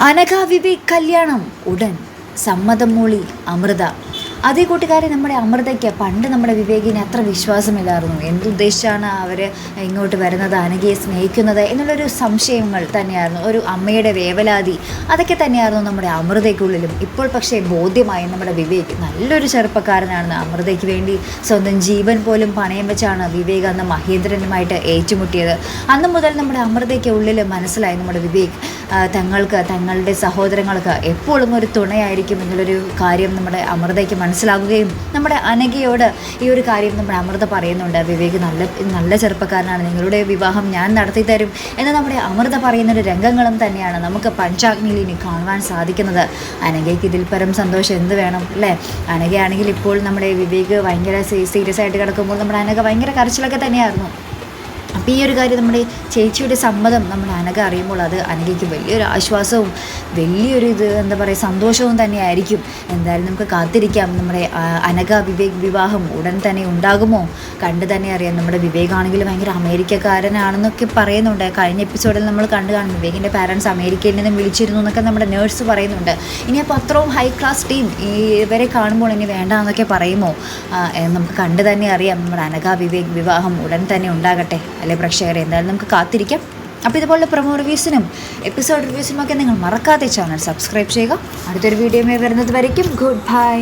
അനഘ വിവേക് കല്യാണം ഉടൻ. സമ്മതം മൂളി അമൃത. അതേ കൂട്ടുകാരെ നമ്മുടെ അമൃതയ്ക്ക് പണ്ട് നമ്മുടെ വിവേകിന് അത്ര വിശ്വാസമില്ലായിരുന്നു. എന്തുദ്ദേശിച്ചാണ് അവർ ഇങ്ങോട്ട് വരുന്നത് അനഘയെ സ്നേഹിക്കുന്നത് എന്നുള്ളൊരു സംശയങ്ങൾ തന്നെയായിരുന്നു. ഒരു അമ്മയുടെ വേവലാതി അതൊക്കെ തന്നെയായിരുന്നു നമ്മുടെ അമൃതയ്ക്കുള്ളിലും. ഇപ്പോൾ പക്ഷേ ബോധ്യമായി നമ്മുടെ വിവേക് നല്ലൊരു ചെറുപ്പക്കാരനാണെന്ന് അമൃതയ്ക്ക് വേണ്ടി സ്വന്തം ജീവൻ പോലും പണയം വെച്ചാണ് വിവേക് അന്ന് മഹേന്ദ്രനുമായിട്ട് ഏറ്റുമുട്ടിയത്. അന്ന് മുതൽ നമ്മുടെ അമൃതയ്ക്ക് ഉള്ളിൽ മനസ്സിലായി നമ്മുടെ വിവേക് തങ്ങൾക്ക് തങ്ങളുടെ സഹോദരങ്ങൾക്ക് എപ്പോഴും ഒരു തുണയായിരിക്കും എന്നുള്ളൊരു കാര്യം നമ്മുടെ അമൃതയ്ക്ക് മനസ്സിലാകുകയും നമ്മുടെ അനഘയോട് ഈ ഒരു കാര്യം നമ്മുടെ അമൃത പറയുന്നുണ്ട്. വിവേക് നല്ല നല്ല ചെറുപ്പക്കാരനാണ്. നിങ്ങളുടെ വിവാഹം ഞാൻ നടത്തി തരും എന്ന് നമ്മുടെ അമൃത പറയുന്ന രംഗങ്ങളും തന്നെയാണ് നമുക്ക് പഞ്ചാഗ്നിയിൽ ഇനി കാണുവാൻ സാധിക്കുന്നത്. അനഘയ്ക്ക് ഇതിൽ പരം സന്തോഷം എന്ത് വേണം അല്ലേ? അനഘയാണെങ്കിൽ ഇപ്പോൾ നമ്മുടെ വിവേക് ഭയങ്കര സീരിയസ് ആയിട്ട് കിടക്കുമ്പോൾ നമ്മുടെ അനഘ ഭയങ്കര കരച്ചിലൊക്കെ തന്നെയായിരുന്നു. അപ്പോൾ ഈ ഒരു കാര്യം നമ്മുടെ ചേച്ചിയുടെ സമ്മതം നമ്മുടെ അനഘ അറിയുമ്പോൾ അത് അനഘയ്ക്ക് വലിയൊരു ആശ്വാസവും വലിയൊരു ഇത് എന്താ പറയുക സന്തോഷവും തന്നെയായിരിക്കും എന്തായാലും നമുക്ക് കാത്തിരിക്കാം. നമ്മുടെ അനക വിവേക് വിവാഹം ഉടൻ തന്നെ ഉണ്ടാകുമോ? കണ്ടു തന്നെ അറിയാം. നമ്മുടെ വിവേക് വിവേകാണെങ്കിൽ ഭയങ്കര അമേരിക്കക്കാരനാണെന്നൊക്കെ പറയുന്നുണ്ട്. കഴിഞ്ഞ എപ്പിസോഡിൽ നമ്മൾ കണ്ടു കാണും വിവേകിന്റെ പാരൻസ് അമേരിക്കയിൽ നിന്നും വിളിച്ചിരുന്നു എന്നൊക്കെ നമ്മുടെ നേഴ്സ് പറയുന്നുണ്ട്. ഇനി അപ്പോൾ അത്രയും ഹൈ ക്ലാസ് ടീം ഇവരെ കാണുമ്പോൾ ഇനി വേണ്ട എന്നൊക്കെ പറയുമോ നമുക്ക് കണ്ടു തന്നെ അറിയാം. നമ്മുടെ അനഘ വിവേക് വിവാഹം ഉടൻ തന്നെ ഉണ്ടാകട്ടെ. അല്ലെ പ്രേക്ഷകരെ? എന്തായാലും നമുക്ക് കാത്തിരിക്കാം. അപ്പോൾ ഇതുപോലുള്ള പ്രൊമോ റിവ്യൂസിനും എപ്പിസോഡ് റിവ്യൂസിനും ഒക്കെ നിങ്ങൾ മറക്കാതെ ചാനൽ സബ്സ്ക്രൈബ് ചെയ്യുക. അടുത്തൊരു വീഡിയോ വരുന്നത് വരയ്ക്കും. Good bye